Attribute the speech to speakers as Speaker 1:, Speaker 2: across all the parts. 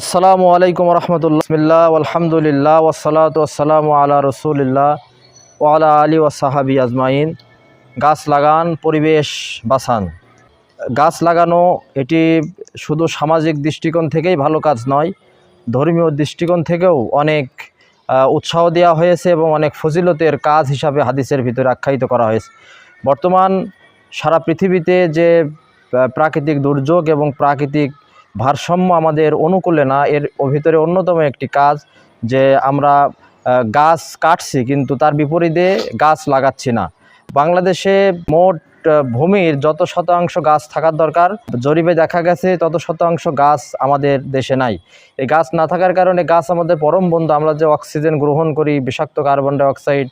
Speaker 1: আসসালামু আলাইকুম রহমতুল্লাহ। আলহামদুলিল্লাহ ওসালাত ওসালাম আলা রসুলিল্লাহ ওয়ালা আলী ওসাহাবি আজমাইন। গাছ লাগান, পরিবেশ বাঁচান। গাছ লাগানো, এটি শুধু সামাজিক দৃষ্টিকোণ থেকেই ভালো কাজ নয়, ধর্মীয় দৃষ্টিকোণ থেকেও অনেক উৎসাহ দেওয়া হয়েছে এবং অনেক ফজিলতের কাজ হিসাবে হাদিসের ভিতরে আখ্যায়িত করা হয়েছে। বর্তমান সারা পৃথিবীতে যে প্রাকৃতিক দুর্যোগ এবং প্রাকৃতিক ভারসাম্য আমাদের অনুকূলে না, এর ভিতরে অন্যতম একটি কাজ যে আমরা গাছ কাটছি কিন্তু তার বিপরীতে গাছ লাগাচ্ছি না। বাংলাদেশে মোট ভূমির যত শতাংশ গাছ থাকার দরকার, জরিপে দেখা গেছে তত শতাংশ গাছ আমাদের দেশে নাই। এই গাছ না থাকার কারণে গাছ আমাদের পরম বন্ধু, আমরা যে অক্সিজেন গ্রহণ করি, বিষাক্ত কার্বন ডাইঅক্সাইড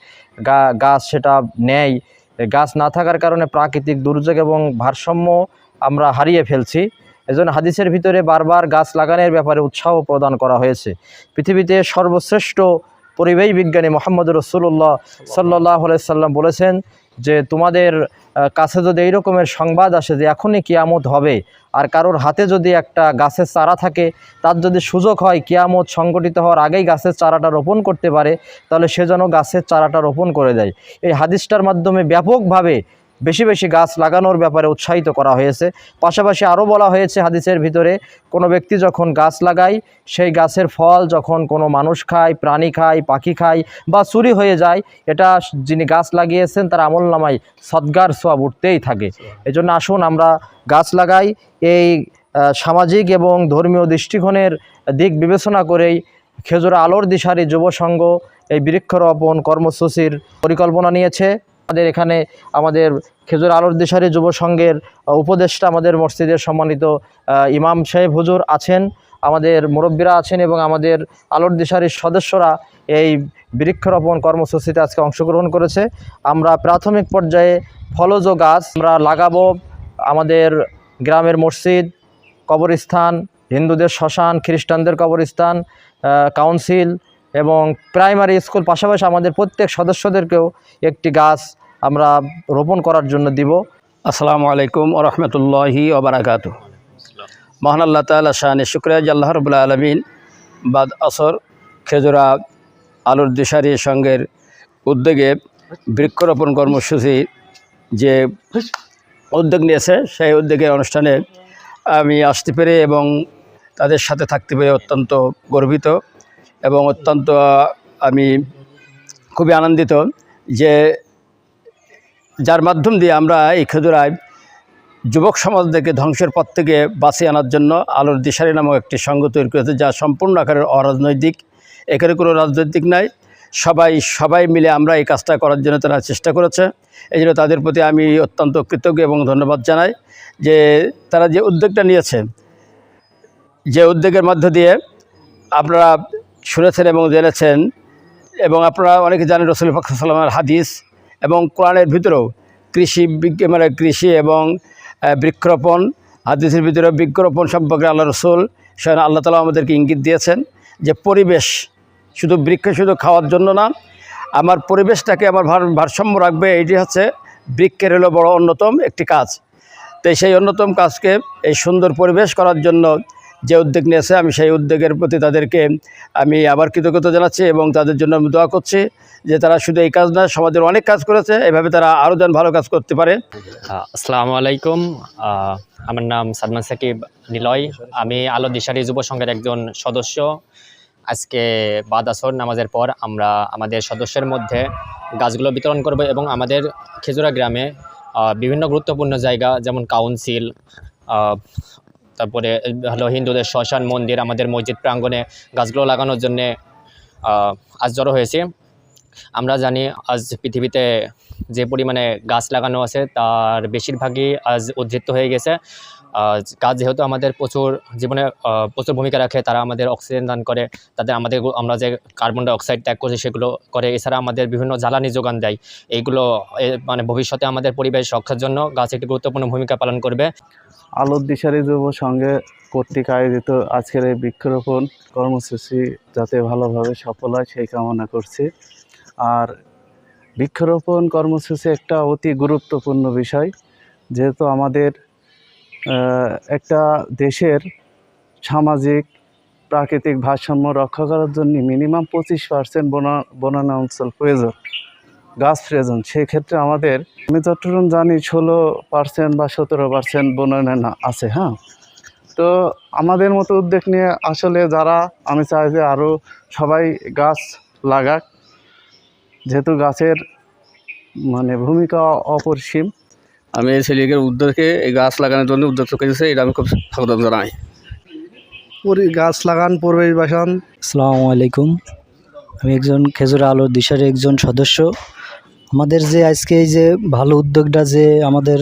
Speaker 1: গাছ সেটা নেয় গাছ না থাকার কারণে প্রাকৃতিক দুর্যোগ এবং ভারসাম্য আমরা হারিয়ে ফেলছি। এজন্য হাদিসের ভিতরে বারবার গাছ লাগানোর ব্যাপারে উৎসাহ প্রদান করা হয়েছে। পৃথিবীতে সর্বশ্রেষ্ঠ পরিবেশ বিজ্ঞানী মোহাম্মদ রসুল্লাহ সাল্লাহ সাল্লাম বলেছেন যে, তোমাদের কাছে যদি এই রকমের সংবাদ আসে যে এখনই কিয়ামত হবে আর কারোর হাতে যদি একটা গাছের চারা থাকে, তার যদি সুযোগ হয় কিয়ামত সংগঠিত হওয়ার আগেই গাছের চারাটা রোপণ করতে পারে, তাহলে সে যেন গাছের চারাটা রোপণ করে দেয়। এই হাদিসটার মাধ্যমে ব্যাপকভাবে বেশি বেশি গাছ লাগানোর ব্যাপারে উৎসাহিত করা হয়েছে। পাশাপাশি আরও বলা হয়েছে হাদিসের ভিতরে, কোনো ব্যক্তি যখন গাছ লাগায়, সেই গাছের ফল যখন কোনো মানুষ খায়, প্রাণী খায়, পাখি খায় বা চুরি হয়ে যায়, এটা যিনি গাছ লাগিয়েছেন, তার আমল নামায় সদ্গার সোয়াব উঠতেই থাকে। এজন্য আসুন আমরা গাছ লাগাই, এই সামাজিক এবং ধর্মীয় দৃষ্টিকোণের দিক বিবেচনা করেই খেজুর আলোর দিশারি যুব সংঘ এই বৃক্ষরোপণ কর্মসূচির পরিকল্পনা নিয়েছে। আমাদের এখানে আমাদের খেজুর আলোর দিশারি যুব সংঘের উপদেষ্টা আমাদের মসজিদের সম্মানিত ইমাম সাহেব হুজুর আছেন, আমাদের মুরব্বীরা আছেন এবং আমাদের আলোর দিশারির সদস্যরা এই বৃক্ষরোপণ কর্মসূচিতে আজকে অংশগ্রহণ করেছে। আমরা প্রাথমিক পর্যায়ে ফলজ গাছ আমরা লাগাবো। আমাদের গ্রামের মসজিদ, কবরস্থান, হিন্দুদের শ্মশান, খ্রিস্টানদের কবরস্থান কাউন্সিল এবং প্রাইমারি স্কুল পাশাপাশি আমাদের প্রত্যেক সদস্যদেরকেও একটি গাছ আমরা রোপণ করার জন্য দিব।
Speaker 2: আসসালামু আলাইকুম রহমতুল্লাহি ওবরাকাত মহান আল্লাহ তালা শাহানি শুক্রিয়া আল্লাহ রবুল্লা আলমিন বাদ আসর, খেজুরা, আলুর দিশারি সংঘের উদ্যোগে বৃক্ষরোপণ কর্মসূচি যে উদ্যোগ নিয়েছে, সেই উদ্যোগের অনুষ্ঠানে আমি আসতে পেরে এবং তাদের সাথে থাকতে পেরে অত্যন্ত গর্বিত। এবং অত্যন্ত আমি খুবই আনন্দিত যে যার মাধ্যম দিয়ে আমরা এই খেজুরায় যুবক সমাজদেরকে ধ্বংসের পথ থেকে বাঁচিয়ে আনার জন্য আলোর দিশারি নামক একটি সংঘ তৈরি করেছে, যা সম্পূর্ণ আকারের অরাজনৈতিক। এখানে কোনো রাজনৈতিক নাই। সবাই সবাই মিলে আমরা এই কাজটা করার জন্য তারা চেষ্টা করেছে। এই জন্য তাদের প্রতি আমি অত্যন্ত কৃতজ্ঞ এবং ধন্যবাদ জানাই যে তারা যে উদ্যোগটা নিয়েছে, যে উদ্যোগের মধ্য দিয়ে আপনারা শুনেছেন এবং জেনেছেন এবং আপনারা অনেকে জানেন রসুল ফাকসাল্লামের হাদিস এবং কোরআনের ভিতরেও কৃষি মানে কৃষি এবং বৃক্ষরোপণ, হাদিসের ভিতরে বৃক্ষরোপণ সম্পর্কে আল্লাহ রসুল সেখানে আল্লাহ তালা আমাদেরকে ইঙ্গিত দিয়েছেন যে পরিবেশ শুধু বৃক্ষ শুধু খাওয়ার জন্য না, আমার পরিবেশটাকে আমার ভার, ভারসাম্য রাখবে এইটি হচ্ছে বৃক্ষের হলো বড় অন্যতম একটি কাজ। তো সেই অন্যতম কাজকে এই সুন্দর পরিবেশ করার জন্য যে উদ্যোগ নিয়েছে, আমি সেই উদ্যোগের প্রতি তাদেরকে আমি আবার কৃতজ্ঞতা জানাচ্ছি এবং তাদের জন্য আমি দোয়া করছি যে তারা শুধু এই কাজ না সমাজের অনেক কাজ করেছে। এভাবে তারা আরও যেন ভালো কাজ করতে পারে।
Speaker 3: আসসালামু আলাইকুম। আমার নাম সাদমান সাকিব নিলয়। আমি আলো দিশারি যুব সংঘের একজন সদস্য। আজকে বাদ আসর নামাজের পর আমরা আমাদের সদস্যের মধ্যে গাছগুলো বিতরণ করব এবং আমাদের খেজুরা গ্রামে বিভিন্ন গুরুত্বপূর্ণ জায়গা যেমন কাউন্সিল তারপরে হলো হিন্দুদের শ্মশান মন্দির আমাদের মসজিদ প্রাঙ্গণে গাছগুলো লাগানোর জন্যে আজ জড়ো হয়েছি। আমরা জানি আজ পৃথিবীতে যে পরিমাণে গাছ লাগানো আছে, তার বেশিরভাগই আজ উদ্ধৃত হয়ে গেছে। গাছ যেহেতু আমাদের প্রচুর জীবনে প্রচুর ভূমিকা রাখে, তারা আমাদের অক্সিজেন দান করে তাদের আমাদের আমরা যে কার্বন ডাই অক্সাইড ত্যাগ করছি সেগুলো করে, এছাড়া আমাদের বিভিন্ন জ্বালানি যোগান দেয়। এইগুলো মানে ভবিষ্যতে আমাদের পরিবেশ রক্ষার জন্য গাছ একটি গুরুত্বপূর্ণ ভূমিকা পালন করবে।
Speaker 4: আলোর দিশারি যুব সঙ্গে কর্তৃক আয়োজিত আজকের এই বৃক্ষরোপণ কর্মসূচি যাতে ভালোভাবে সফল হয় সেই কামনা করছি। আর বৃক্ষরোপণ কর্মসূচি একটা অতি গুরুত্বপূর্ণ বিষয়, যেহেতু আমাদের একটা দেশের সামাজিক প্রাকৃতিক ভারসাম্য রক্ষা করার জন্য মিনিমাম পঁচিশ পার্সেন্ট বনা, বনানা অঞ্চল প্রয়োজন, গাছ প্রয়োজন। সেক্ষেত্রে আমাদের, আমি যতটুকু জানি ষোলো পার্সেন্ট বা সতেরো পার্সেন্ট বনানা আছে হ্যাঁ? তো আমাদের মতো উদ্যোগ নিয়ে আসলে যারা, আমি চাই যে আরও সবাই গাছ লাগাক যেহেতু গাছের মানে ভূমিকা অপরিসীম
Speaker 2: আমি এই ছেলেকে উদ্যোগকে এই গাছ লাগানোর জন্য উদ্যোগ করেছি এটা আমি খুব স্বাগত জানাই।
Speaker 5: পরি গাছ লাগান পরিবেশ বাসান
Speaker 6: আসসালামু আলাইকুম। আমি একজন খেজুর আলোর দিশার একজন সদস্য। আমাদের যে আজকে এই যে ভালো উদ্যোগটা যে আমাদের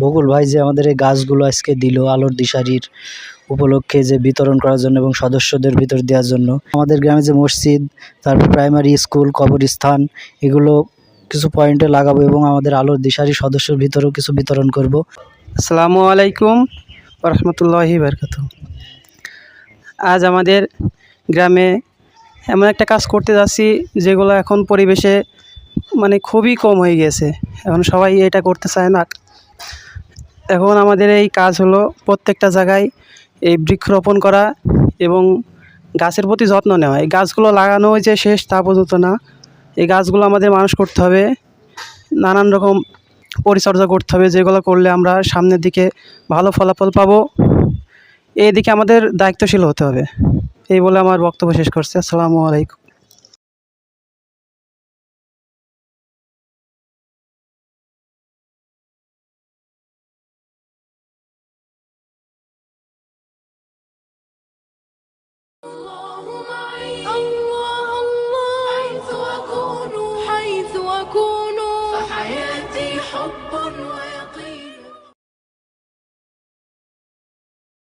Speaker 6: বকুল ভাই যে আমাদের এই গাছগুলো আজকে দিল আলোর দিশারির উপলক্ষে যে বিতরণ করার জন্য এবং সদস্যদের ভিতর দেওয়ার জন্য। আমাদের গ্রামে যে মসজিদ তারপর প্রাইমারি স্কুল কবরস্থান, এগুলো কিছু পয়েন্টে লাগাবো এবং আমাদের আলোর দিশারি সদস্যর ভিতরেও কিছু বিতরণ করব।
Speaker 5: আসসালামু আলাইকুম রহমতুল্লাহি বারকাত আজ আমাদের গ্রামে এমন একটা কাজ করতে যাচ্ছি যেগুলো এখন পরিবেশে মানে খুবই কম হয়ে গেছে। এখন সবাই এটা করতে চায় না। এখন আমাদের এই কাজ হলো প্রত্যেকটা জায়গায় এই বৃক্ষরোপণ করা এবং গাছের প্রতি যত্ন নেওয়া। এই গাছগুলো লাগানো যে শেষ, তা পর্যন্ত না। এই গাছগুলো আমাদের মানুষ করতে হবে। নানান রকম পরিচর্যা করতে হবে, যেগুলো করলে আমরা সামনের দিকে ভালো ফলাফল পাবো। এই দিকে আমাদের দায়িত্বশীল হতে হবে। এই বলে আমার বক্তব্য শেষ করছি। আসসালামু আলাইকুম।